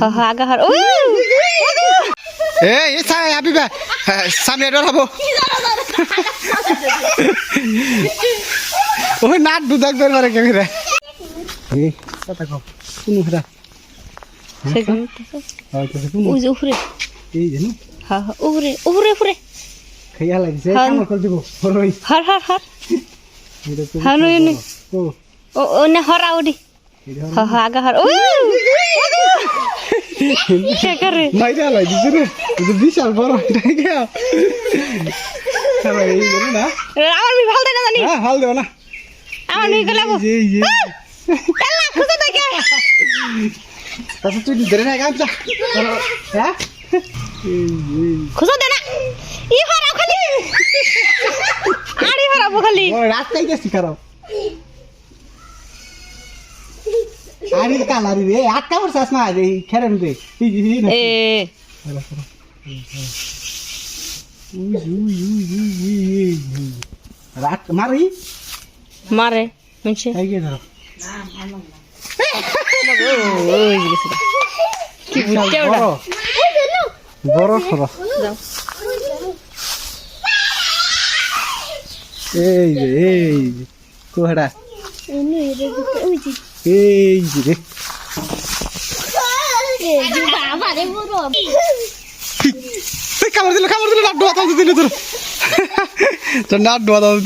হ আগা হর ও এ এ সাই আবিবা সামনে ডরাবো ওই নাট দুদাক বের মারে কে এই কথা কও কোন ফিরা সেখানে ওই যে উপরে এই জানো হ হ উপরে উপরে উপরে খাইয়া লাগিছে। কাম কর দিব হরই হর হর হর এটা তো নই, নই। ও ও ও না হরা উডি এটা হ হ আগা হর ও কে করে মাইরা লাই দিছে রে এটা বিশাল বড় এটা কে খাবার এই জানো না আমার মি ভালো না জানি হাল দেও না আমার মি গলাবো এই এই এলা খুঁজে দেখে তাতে তুই ধরে না গামছা হ্যাঁ এই এই দে না ই হরা খালি আরে হরাবো খালি ও গেছি আরে কালারি রে আটকা পড়ছে আসমা এই খেরেন রে এই এই এই এ। রাত মারি। মারে মিনছে কাই গে ধরো। কি বুঝছে ওটা বড়? বড়। যাও এই যে এই যে কোহড়া। এনে রে ওই যে এই রে কামড় দিল কামড় দিল নাট ডোয়া দিল তোর। নাট ডোয়া দিল।